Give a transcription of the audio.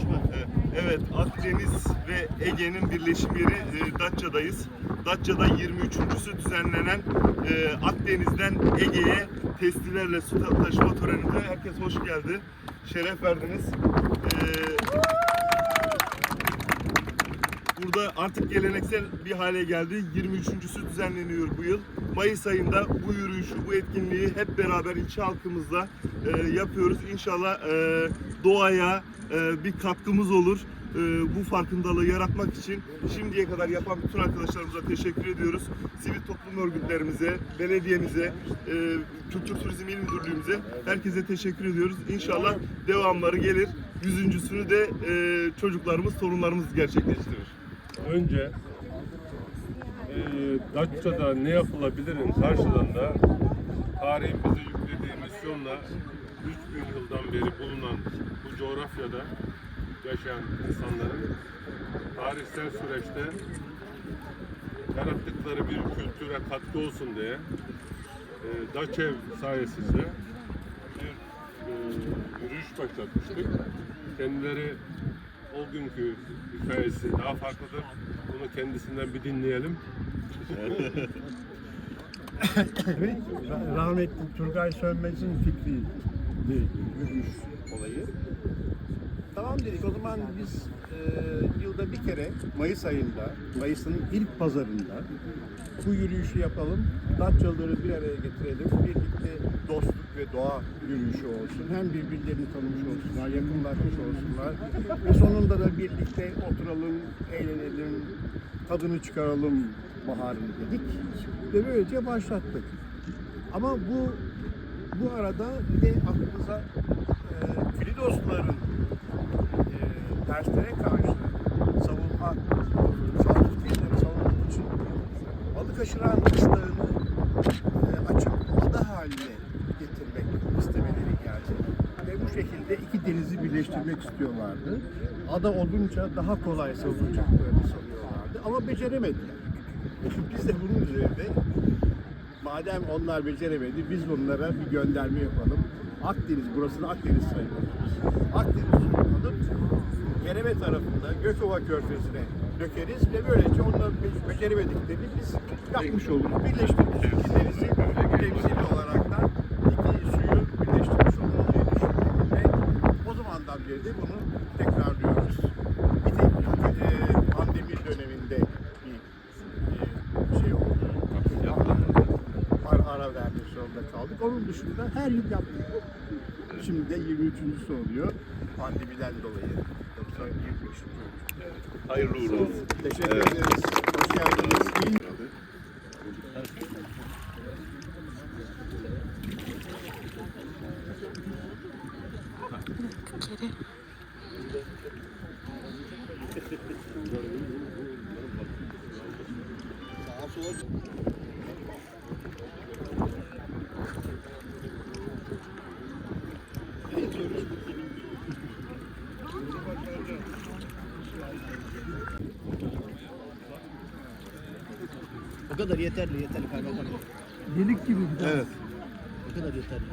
Ee, Evet, Akdeniz ve Ege'nin birleşim yeri e, Datça'dayız. Datça'da 23.sü düzenlenen e, Akdeniz'den Ege'ye testilerle su ta- taşıma töreninde herkes hoş geldi. Şeref verdiniz. Ee, Burada artık geleneksel bir hale geldi. 23.sü düzenleniyor bu yıl. Mayıs ayında bu yürüyüşü, bu etkinliği hep beraber ilçe halkımızla e, yapıyoruz. İnşallah e, doğaya e, bir katkımız olur. E, bu farkındalığı yaratmak için şimdiye kadar yapan bütün arkadaşlarımıza teşekkür ediyoruz. Sivil toplum örgütlerimize, belediyemize, e, Kültür Turizm İl Müdürlüğümüze herkese teşekkür ediyoruz. İnşallah devamları gelir. Yüzüncüsünü de e, çocuklarımız, torunlarımız gerçekleştirir. Önce e, Datça'da ne yapılabilirin karşılığında tarihin bize yüklediği misyonla 3000 yıldan beri bulunan bu coğrafyada yaşayan insanların tarihsel süreçte yarattıkları bir kültüre katkı olsun diye e, Daçev sayesinde bir e, yürüyüş başlatmıştık. Kendileri o günkü hikayesi daha farklıdır. Bunu kendisinden bir dinleyelim. Ra- rahmetli Turgay Sönmez'in fikri olayı. Tamam dedik o zaman biz e, yılda bir kere Mayıs ayında, Mayıs'ın ilk pazarında bu yürüyüşü yapalım. Datçalıları bir araya getirelim. Birlikte dostluk ve doğa yürüyüşü olsun. Hem birbirlerini tanımış olsunlar, yakınlaşmış olsunlar. Ve sonunda da birlikte oturalım, eğlenelim, tadını çıkaralım baharını dedik. Ve böylece başlattık. Ama bu bu arada bir de aklımıza e, Filidosların terslere karşı savunma, sağlık dinleri savunmak için balık aşıran ıslağını e, açıp ada haline getirmek istemeleri geldi. Ve bu şekilde iki denizi birleştirmek istiyorlardı. Ada olunca daha kolay savunacaklarını sanıyorlardı ama beceremediler. Biz de bunun üzerinde madem onlar beceremedi biz onlara bir gönderme yapalım. Akdeniz, burasını Akdeniz sayıyoruz. Akdeniz alıp Gereme tarafında Gökova Körfezi'ne dökeriz ve böylece onların be- beceremediklerini biz yapmış oluruz. Birleştirmiş iki denizi temsili olarak da iki suyu birleştirmiş oluruz diye düşünüyorum. Ve o zamandan beri de bunu tekrarlıyoruz. Bir tek e, pandemi döneminde bir e, şey oldu. Ara, ara vermek zorunda kaldık. Onun dışında her yıl yaptık. Şimdi de 23.sü oluyor. Pandemiden dolayı. Yoksa 23. Hayırlı uğurlu olsun. Teşekkür ederiz. Hoş geldiniz. O kadar yeterli yeterli kaymakam. Delik gibi. Evet. O kadar yeterli.